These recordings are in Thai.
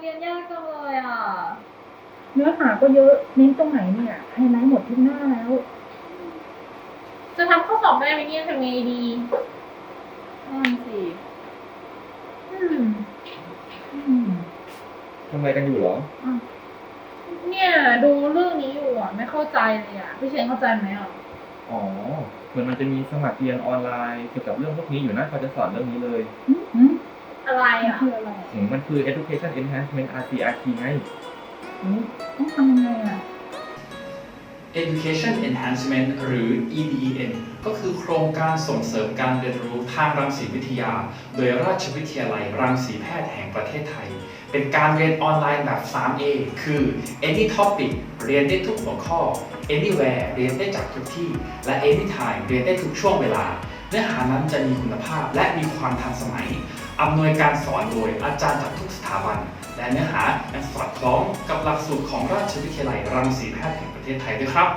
เรียนยากจังเลยอะ เนื้อหาก็เยอะเน้นตรงไหนเนี่ยไฮไลท์หมดทุกหน้าแล้ว จะทำข้อสอบได้ไหมเนี่ยทำไงดีนั่นสิอืมอืมทำอะไรกันอยู่เหรอ เนี่ยดูเรื่องนี้อยู่อะ ไม่เข้าใจเลยอะ พี่เชนเข้าใจไหมอะ อ๋อ เหมือนมันจะมีสมัครเรียนออนไลน์เกี่ยวกับเรื่องพวกนี้อยู่นะเขาจะสอนเรื่องนี้เลย อืม อืมอะไรมันอะคืออะไรอืมมันคือ Education Enhancement RCRT ไง อืมต้องทำยังไงอะ Education Enhancement หรือ EDEN ก็คือโครงการส่งเสริมการเรียนรู้ทางรังสีวิทยา โดยราชวิทยาลัยรังสีแพทย์แห่งประเทศไทย เป็นการเรียนออนไลน์แบบ 3A คือ Any Topic เรียนได้ทุกหัวข้อ Anywhere เรียนได้จากทุกที่ และ Anytime เรียนได้ทุกช่วงเวลา เนื้อหานั้นจะมีคุณภาพและมีความทันสมัยอำนวยการสอนโดยอาจารย์จากทุกสถาบัน และเนื้อหายังสอดคล้องกับหลักสูตรของราชวิทยาลัยรังสีแพทย์แห่งประเทศไทยด้วยครับ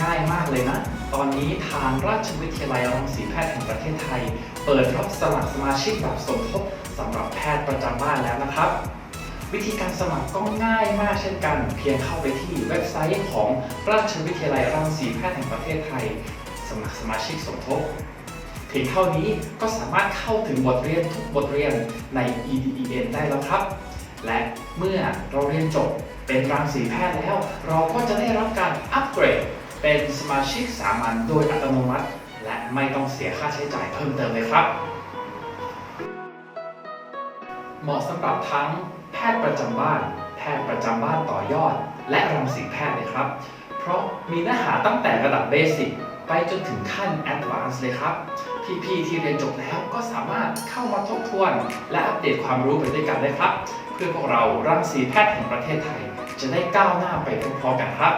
ง่ายมากเลยนะ ตอนนี้ทางราชวิทยาลัยรังสีแพทย์แห่งประเทศไทย เปิดรับสมัครสมาชิกแบบสมทบสำหรับแพทย์ประจำบ้านแล้วนะครับ วิธีการสมัครก็ง่ายมากเช่นกัน เพียงเข้าไปที่เว็บไซต์ของราชวิทยาลัยรังสีแพทย์แห่งประเทศไทย สมัครสมาชิกสมทบเพียงเท่านี้ก็สามารถเข้าถึงบทเรียนทุกบทเรียนใน EDEN ได้แล้วครับ และเมื่อเราเรียนจบเป็นรังสีแพทย์แล้ว เราก็จะได้รับการอัปเกรด เป็นสมาชิกสามัญโดยอัตโนมัติ และไม่ต้องเสียค่าใช้จ่ายเพิ่มเติมเลยครับ เหมาะสำหรับทั้ง ทย์ประจำบ้าน แพทย์ประจำบ้านต่อยอด และรังสีแพทย์เลยครับ เพราะมีเนื้อหาตั้งแต่ระดับเบสิกไปจนถึงขั้นแอดวานซ์เลยครับ พี่ๆที่เรียนจบแล้วก็สามารถเข้ามาทบทวน และอัปเดตความรู้ไปด้วยกันได้ครับ เพื่อพวกเรารังสีแพทย์แห่งประเทศไทย จะได้ก้าวหน้าไปพร้อมๆกันครับ